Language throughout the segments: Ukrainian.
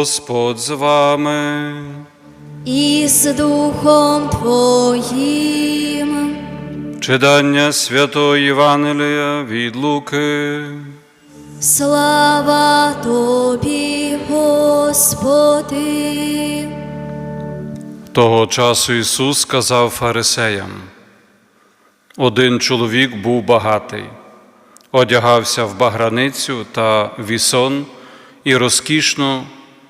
Господь з вами. і з Духом Твоїм. Читання Святого Євангелія від Луки. Слава Тобі, Господи. Того часу Ісус сказав фарисеям: один чоловік був багатий, одягався в баграницю та вісон і розкішно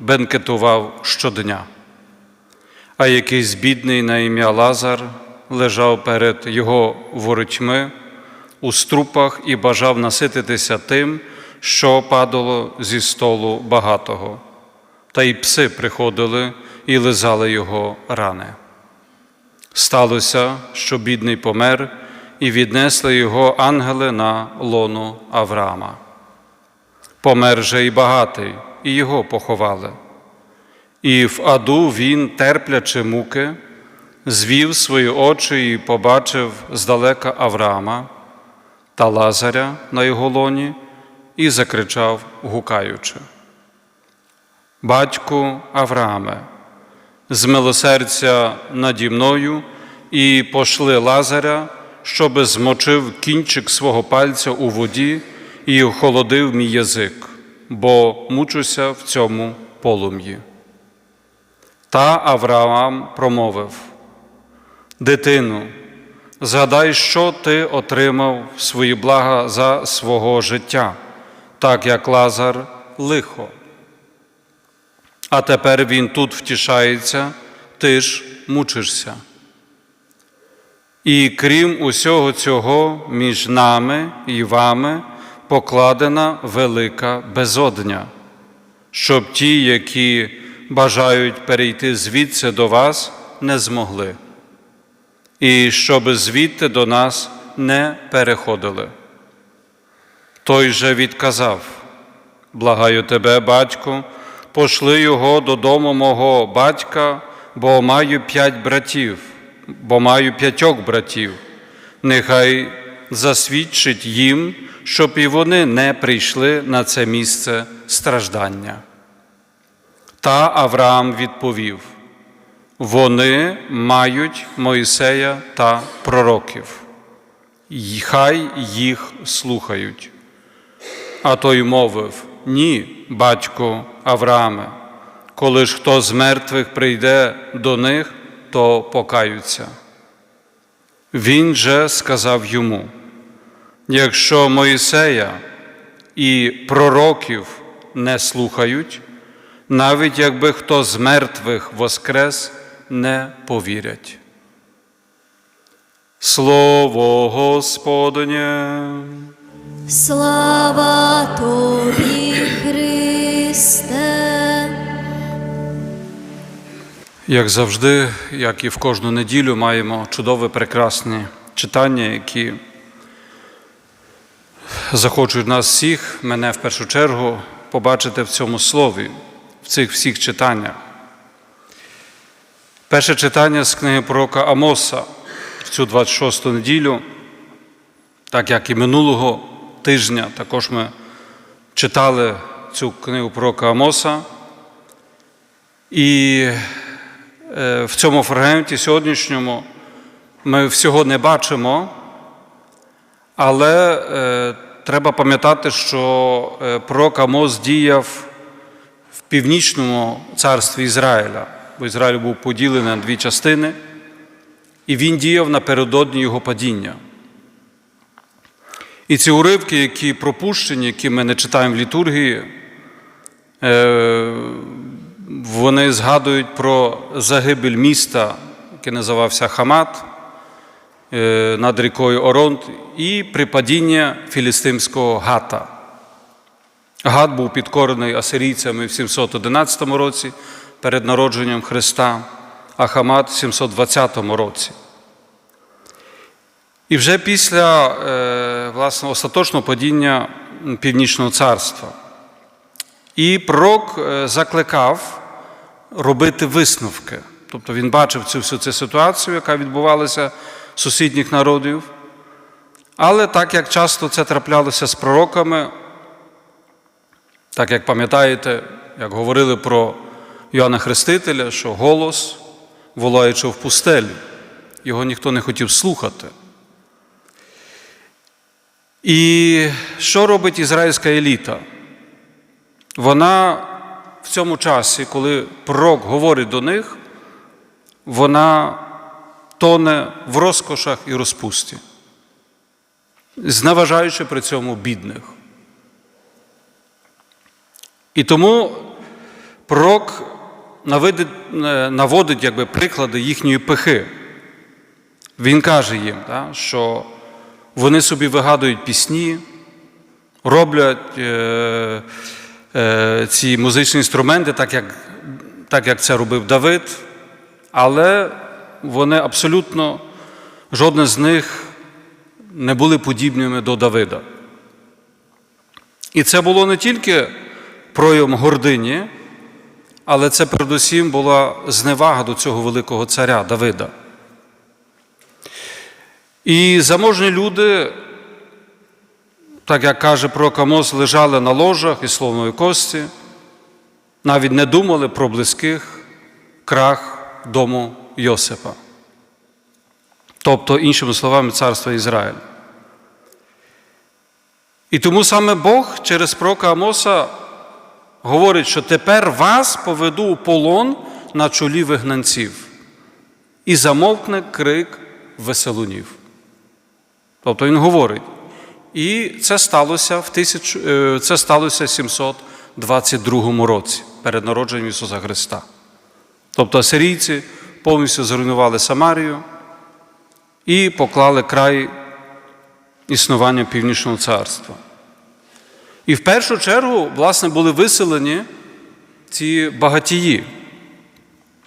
бенкетував щодня. А якийсь бідний на ім'я Лазар лежав перед його воротьми у струпах і бажав насититися тим, що падало зі столу багатого. Та й пси приходили і лизали його рани. Сталося, що бідний помер, і віднесли його ангели на лоно Авраама. Помер же й багатий, і його поховали. І в аду він, терплячи муки, звів свої очі і побачив здалека Авраама та Лазаря на його лоні і закричав, гукаючи. Батьку Аврааме, змилосердя наді мною і пошли Лазаря, щоби змочив кінчик свого пальця у воді і охолодив мій язик, бо мучуся в цьому полум'ї. Та Авраам промовив: Дитину, згадай, що ти отримав свої блага за свого життя, так як Лазар лихо. А тепер він тут втішається, ти ж мучишся. І крім усього цього, між нами і вами покладена велика безодня, щоб ті, які бажають перейти звідси до вас, не змогли, і щоб звідти до нас не переходили. Той же відказав: Благаю тебе, батьку, пошли його додому мого батька, бо маю п'ять братів, бо маю п'ятьох братів. Нехай засвідчить їм, щоб і вони не прийшли на це місце страждання. Та Авраам відповів: вони мають Моїсея та пророків, і хай їх слухають. А той мовив: Ні, батько Аврааме, коли ж хто з мертвих прийде до них, то покаються. Він же сказав йому: якщо Моїсея і пророків не слухають, навіть якби хто з мертвих воскрес, не повірять. Слово Господнє. Слава Тобі, Христе. Як завжди, як і в кожну неділю, маємо чудове, прекрасні читання, які захочуть нас всіх, мене в першу чергу, побачити в цьому слові, в цих всіх читаннях. Перше читання з книги пророка Амоса в цю 26-ту неділю, так як і минулого тижня, також ми читали цю книгу пророка Амоса. І е, в цьому фрагменті сьогоднішньому ми всього не бачимо, але е, треба пам'ятати, що е, пророк Амос діяв в північному царстві Ізраїля, бо Ізраїль був поділений на дві частини, і він діяв напередодні його падіння. І ці уривки, які пропущені, які ми не читаємо в літургії, е, вони згадують про загибель міста, яке називався Хамат над рікою Оронт, і припадіння філістимського гата. Гат був підкорений асирійцями в 711 році перед народженням Христа, а Хамат в 720 році. І вже після е, власне, остаточного падіння Північного царства. І пророк е, закликав робити висновки. Тобто він бачив цю всю цю ситуацію, яка відбувалася сусідніх народів. Але так як часто це траплялося з пророками, так як пам'ятаєте, як говорили про Йоанна Хрестителя, що голос, волаючи в пустелі, його ніхто не хотів слухати. І що робить ізраїльська еліта? Вона в цьому часі, коли пророк говорить до них, вона тоне в розкошах і розпусті, зневажаючи при цьому бідних. І тому пророк е, наводить якби, приклади їхньої пихи. Він каже їм, що вони собі вигадують пісні, роблять е, е, ці музичні інструменти, так як, так як це робив Давид, але вони абсолютно, жодне з них не були подібними до Давида. І це було не тільки проявом гордині, але це передусім була зневага до цього великого царя Давида. І заможні люди, так як каже пророк Амос, лежали на ложах і словної кості, навіть не думали про близьких крах дому Йосипа. Тобто, іншими словами, царства Ізраїля. І тому саме Бог через пророка Амоса говорить, що тепер вас поведу у полон на чолі вигнанців, і замовкне крик веселунів. Тобто він говорить. І це сталося в тисяч, е, це сталося в 722 році перед народженням Ісуса Христа. Тобто асирійці повністю зруйнували Самарію і поклали край існування Північного царства. І в першу чергу, власне, були виселені ці багатії,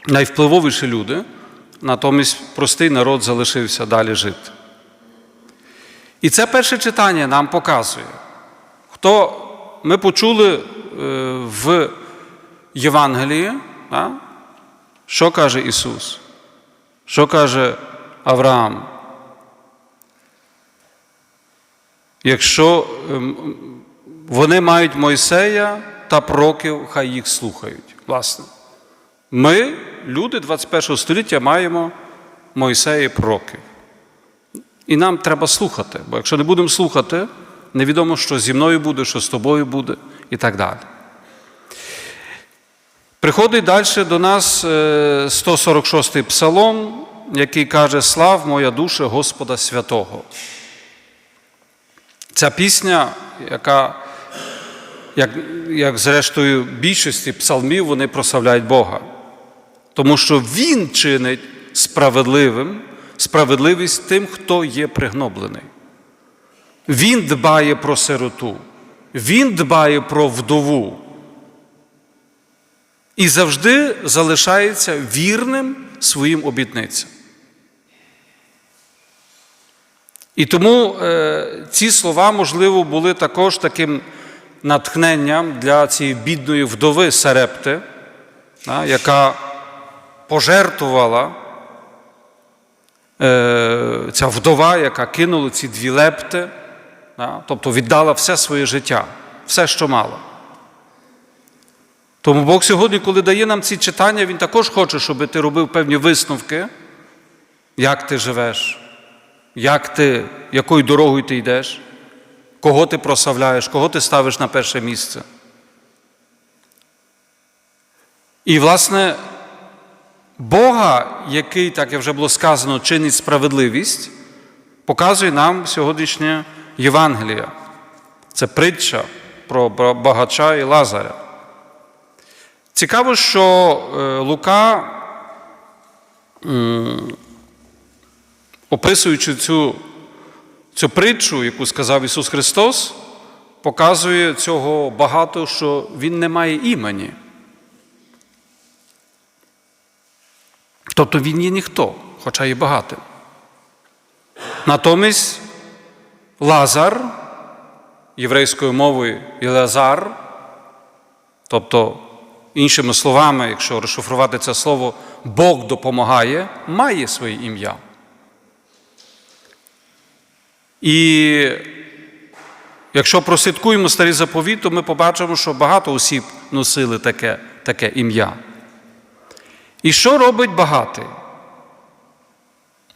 найвпливовіші люди, натомість простий народ залишився далі жити. І це перше читання нам показує, хто ми почули е, в Євангелії? Що каже Ісус, що каже Авраам. Якщо ем, вони мають Мойсея та пророків, хай їх слухають. Власне, ми, люди 21 століття, маємо Мойсея і пророків. І нам треба слухати, бо якщо не будемо слухати, невідомо, що зі мною буде, що з тобою буде, і так далі. Приходить далі до нас 146-й псалом, який каже: Слав моя душа Господа Святого. Ця пісня, яка, як, як зрештою, більшості псалмів, вони прославляють Бога. Тому що Він чинить справедливим справедливість тим, хто є пригноблений. Він дбає про сироту, Він дбає про вдову. І завжди залишається вірним своїм обітницям. І тому е, ці слова, можливо, були також таким натхненням для цієї бідної вдови Сарепти, да, яка пожертвувала е, ця вдова, яка кинула ці дві лепти, да, тобто віддала все своє життя, все, що мала. Тому Бог сьогодні, коли дає нам ці читання, Він також хоче, щоб ти робив певні висновки, як ти живеш, як ти, якою дорогою ти йдеш, кого ти прославляєш, кого ти ставиш на перше місце. І, власне, Бога, який, так як вже було сказано, чинить справедливість, показує нам сьогоднішнє Євангелія. Це притча про багача і Лазаря. Цікаво, що Лука, описуючи цю, цю притчу, яку сказав Ісус Христос, показує цього багато, що Він не має імені. Тобто він є ніхто, хоча і багатим. Натомість Лазар, єврейською мовою Ілазар, тобто, іншими словами, якщо розшифрувати це слово, Бог допомагає, має своє ім'я. І якщо прослідкуємо старий заповіт, то ми побачимо, що багато осіб носили таке, таке ім'я. І що робить багатий?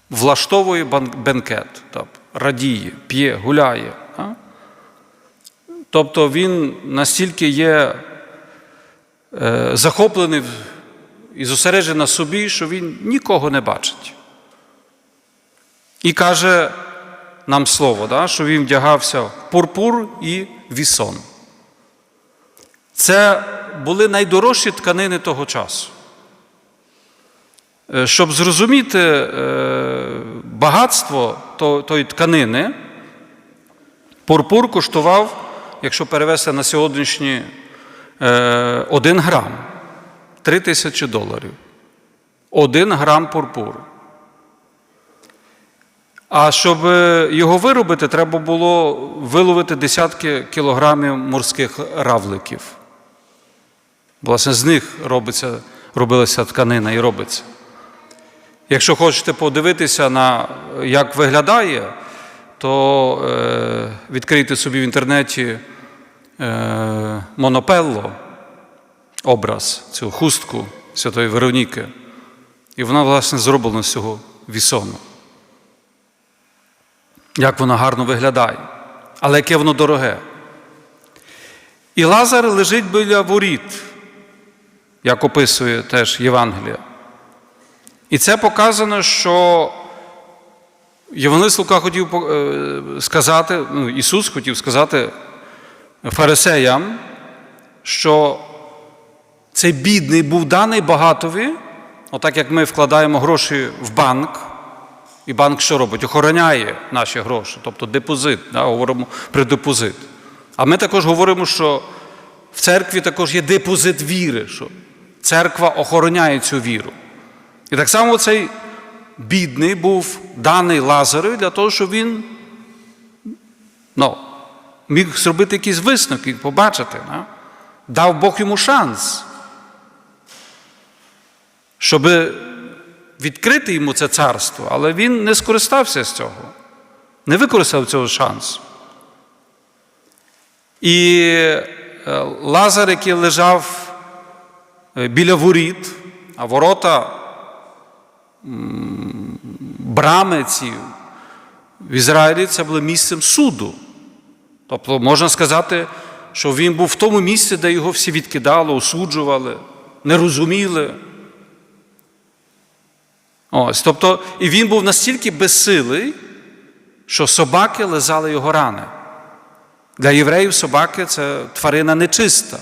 Влаштовує бенкет, тобто радіє, п'є, гуляє. Тобто він настільки є захоплений і зосереджений на собі, що він нікого не бачить. І каже нам слово, да, що він вдягався в пурпур і вісон. Це були найдорожчі тканини того часу. Е, Щоб зрозуміти е, багатство то- тої тканини, пурпур коштував, якщо перевести на сьогоднішні е, 1 грам 3 тисячі доларів. Один грам пурпуру. А щоб е, його виробити, треба було виловити десятки кілограмів морських равликів. Власне, з них робиться, робилася тканина і робиться. Якщо хочете подивитися на як виглядає, то е, відкрийте собі в інтернеті е, Монопелло, образ, цю хустку Святої Вероніки. І вона, власне, зроблена з цього вісону. Як вона гарно виглядає, але яке воно дороге. І Лазар лежить біля воріт, як описує теж Євангелія. І це показано, що Євангелист Лука хотів е, сказати, ну, Ісус хотів сказати фарисеям, що цей бідний був даний багатові, отак як ми вкладаємо гроші в банк, і банк що робить? Охороняє наші гроші, тобто депозит, да, говоримо про депозит. А ми також говоримо, що в церкві також є депозит віри, що церква охороняє цю віру. І так само цей бідний був даний Лазареві для того, щоб він ну, міг зробити якісь висновки, побачити. Да? Дав Бог йому шанс, щоб відкрити йому це царство, але він не скористався з цього, не використав цього шансу. І е, Лазар, який лежав е, біля воріт, а ворота брами ці в Ізраїлі це було місцем суду. Тобто можна сказати, що він був в тому місці, де його всі відкидали, осуджували, не розуміли. Ось, тобто, і він був настільки безсилий, що собаки лизали його рани. Для євреїв собаки це тварина нечиста.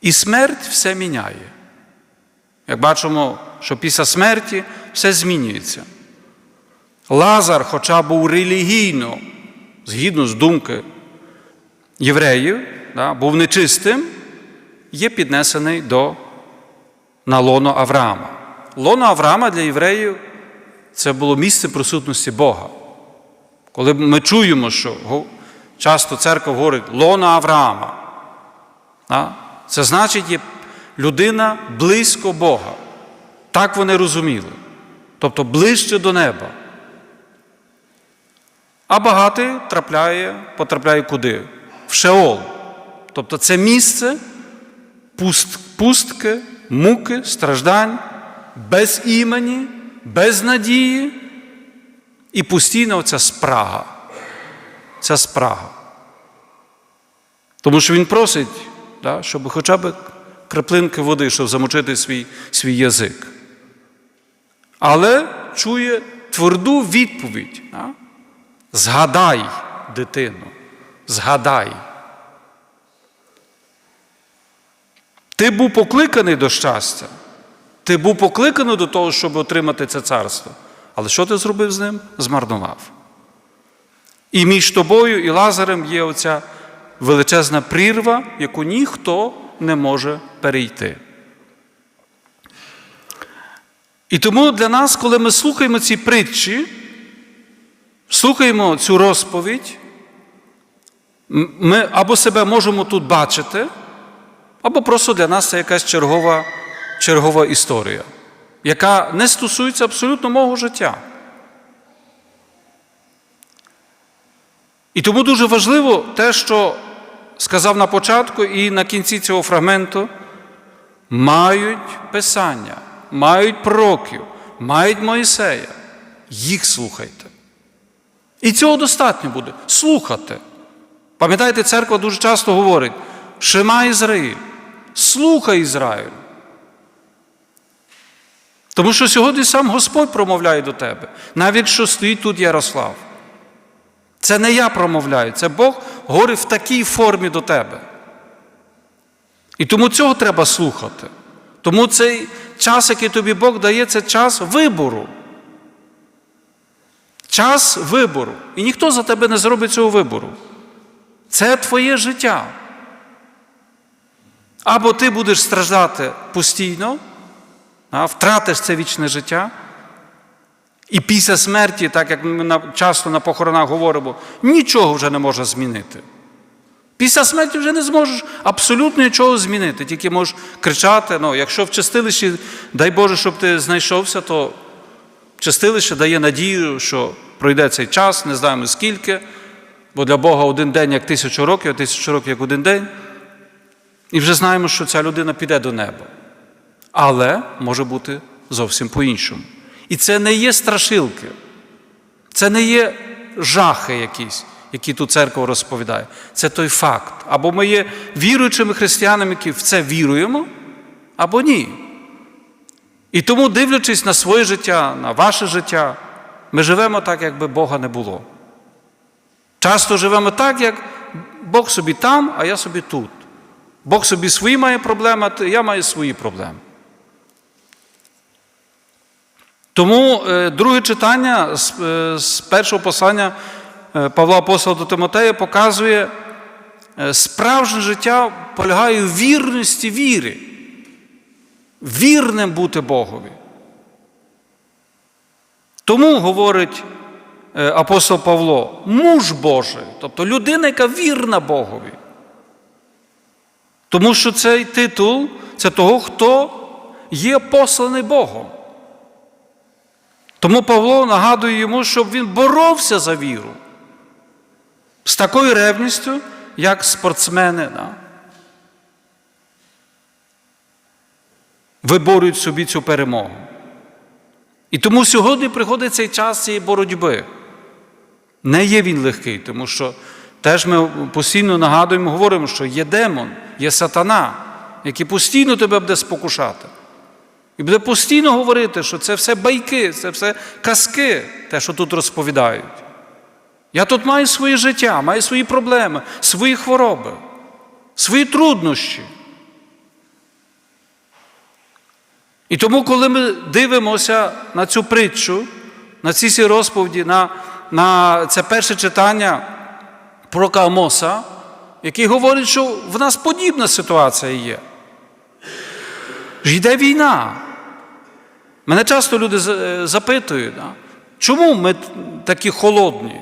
І смерть все міняє. Як бачимо, що після смерті все змінюється. Лазар, хоча був релігійно, згідно з думки євреїв, да, був нечистим, є піднесений до на лоно Авраама. Лоно Авраама для євреїв це було місце присутності Бога. Коли ми чуємо, що часто церква говорить лоно Авраама, да, це значить, є людина близько Бога. Так вони розуміли. Тобто ближче до неба. А багатий трапляє, потрапляє куди? В Шеол. Тобто це місце пуст, пустки, муки, страждань, без імені, без надії і постійно оця спрага. Ця спрага. Тому що він просить, да, щоб хоча б краплинки води, щоб замочити свій, свій язик. Але чує тверду відповідь. Да? Згадай, дитину, згадай. Ти був покликаний до щастя. Ти був покликаний до того, щоб отримати це царство. Але що ти зробив з ним? Змарнував. І між тобою і Лазарем є оця величезна прірва, яку ніхто не може перейти. І тому для нас, коли ми слухаємо ці притчі, слухаємо цю розповідь, ми або себе можемо тут бачити, або просто для нас це якась чергова, чергова історія, яка не стосується абсолютно мого життя. І тому дуже важливо те, що сказав на початку і на кінці цього фрагменту, мають Писання, мають пророків, мають Моїсея. Їх слухайте. І цього достатньо буде слухати. Пам'ятаєте, церква дуже часто говорить: Шима Ізраїль, слухай Ізраїль. Тому що сьогодні сам Господь промовляє до тебе, навіть якщо стоїть тут Ярослав. Це не я промовляю, це Бог говорить в такій формі до тебе. І тому цього треба слухати. Тому цей час, який тобі Бог дає, це час вибору. Час вибору. І ніхто за тебе не зробить цього вибору. Це твоє життя. Або ти будеш страждати постійно, втратиш це вічне життя. І після смерті, так як ми часто на похоронах говоримо, нічого вже не може змінити. Після смерті вже не зможеш абсолютно нічого змінити, тільки можеш кричати. Ну, якщо в чистилищі, дай Боже, щоб ти знайшовся, то чистилище дає надію, що пройде цей час, не знаємо скільки, бо для Бога один день як тисячу років, а тисячу років як один день. І вже знаємо, що ця людина піде до неба. Але може бути зовсім по-іншому. І це не є страшилки, це не є жахи якісь, які тут церква розповідає. Це той факт. Або ми є віруючими християнами, які в це віруємо, або ні. І тому, дивлячись на своє життя, на ваше життя, ми живемо так, якби Бога не було. Часто живемо так, як Бог собі там, а я собі тут. Бог собі свої має проблеми, а я маю свої проблеми. Тому е, друге читання з, е, першого послання е, Павла Апостола до Тимотея показує, справжнє життя полягає в вірності віри. Вірним бути Богові. Тому говорить е, апостол Павло, муж Божий, тобто людина, яка вірна Богові. Тому що цей титул це того, хто є посланий Богом. Тому Павло нагадує йому, щоб він боровся за віру з такою ревністю, як спортсмени. Виборюють собі цю перемогу. І тому сьогодні приходить цей час цієї боротьби. Не є він легкий, тому що теж ми постійно нагадуємо, говоримо, що є демон, є сатана, який постійно тебе буде спокушати. І буде постійно говорити, що це все байки, це все казки, те, що тут розповідають. Я тут маю своє життя, маю свої проблеми, свої хвороби, свої труднощі. І тому, коли ми дивимося на цю притчу, на ці всі розповіді, на, на це перше читання пророка Амоса, який говорить, що в нас подібна ситуація є. Йде війна. Мене часто люди запитують, да? чому ми такі холодні?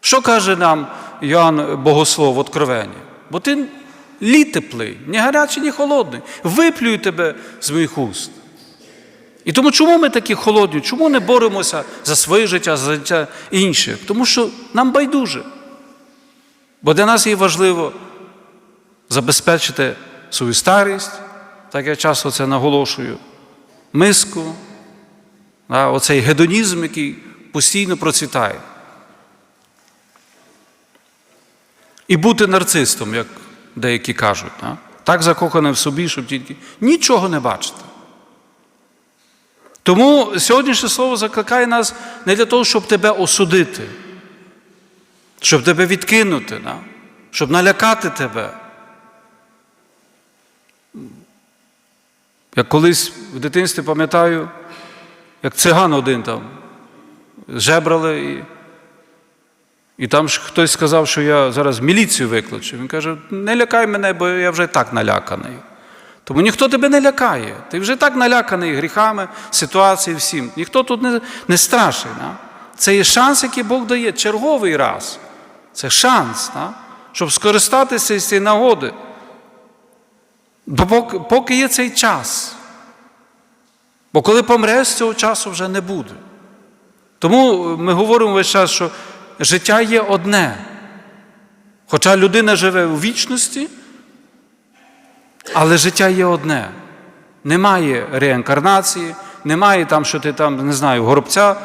Що каже нам Іоанн Богослов в Откровенні? Бо ти лід теплий, ні гарячий, ні холодний. Виплюю тебе з моїх уст. І тому чому ми такі холодні? Чому не боремося за своє життя, за життя інших? Тому що нам байдуже. Бо для нас є важливо забезпечити свою старість, так я часто це наголошую, миску, да, оцей гедонізм, який постійно процвітає. І бути нарцистом, як деякі кажуть, да? так закоханим в собі, щоб тільки нічого не бачити. Тому сьогоднішнє слово закликає нас не для того, щоб тебе осудити, щоб тебе відкинути, да? щоб налякати тебе. Я колись в дитинстві пам'ятаю, як циган один там жебрали, і, і там ж хтось сказав, що я зараз міліцію викличу. Він каже, не лякай мене, бо я вже так наляканий. Тому ніхто тебе не лякає. Ти вже так наляканий гріхами, ситуацією, всім. Ніхто тут не, не страшний. Да? Це є шанс, який Бог дає черговий раз. Це шанс, да? щоб скористатися з цієї нагоди. Бо поки, є цей час. Бо коли помреш, цього часу вже не буде. Тому ми говоримо весь час, що життя є одне. Хоча людина живе у вічності, але життя є одне. Немає реінкарнації, немає там, що ти там, не знаю, горобця,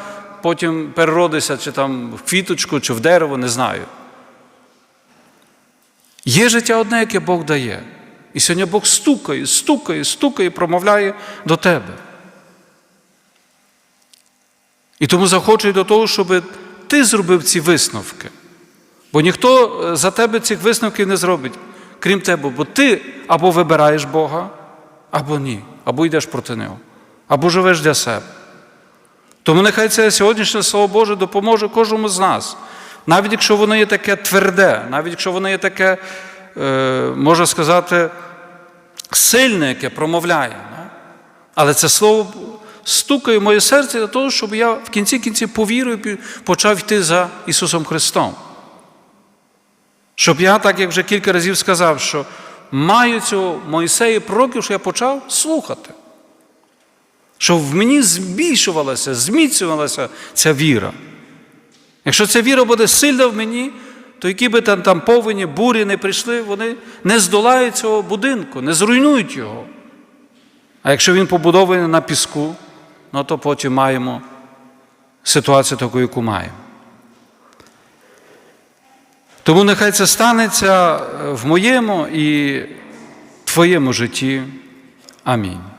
потім переродишся, чи там в квіточку, чи в дерево, не знаю. Є життя одне, яке Бог дає. І сьогодні Бог стукає, стукає, стукає, промовляє до тебе. І тому захоче до того, щоб ти зробив ці висновки. Бо ніхто е, за тебе цих висновків не зробить, крім тебе, бо ти або вибираєш Бога, або ні, або йдеш проти Нього, або живеш для себе. Тому нехай це сьогоднішнє Слово Боже допоможе кожному з нас. Навіть якщо воно є таке тверде, навіть якщо воно є таке, е, можна сказати, сильне, яке промовляє. Але це слово стукає моє серце для того, щоб я в кінці кінці повірив і почав йти за Ісусом Христом. Щоб я, так як вже кілька разів сказав, що маю цього Моїсея пророків, що я почав слухати. Щоб в мені збільшувалася, зміцнювалася ця віра. Якщо ця віра буде сильна в мені, то які би там, там повені, бурі не прийшли, вони не здолають цього будинку, не зруйнують його. А якщо він побудований на піску, ну то потім маємо ситуацію таку, яку маємо. Тому нехай це станеться в моєму і твоєму житті. Амінь.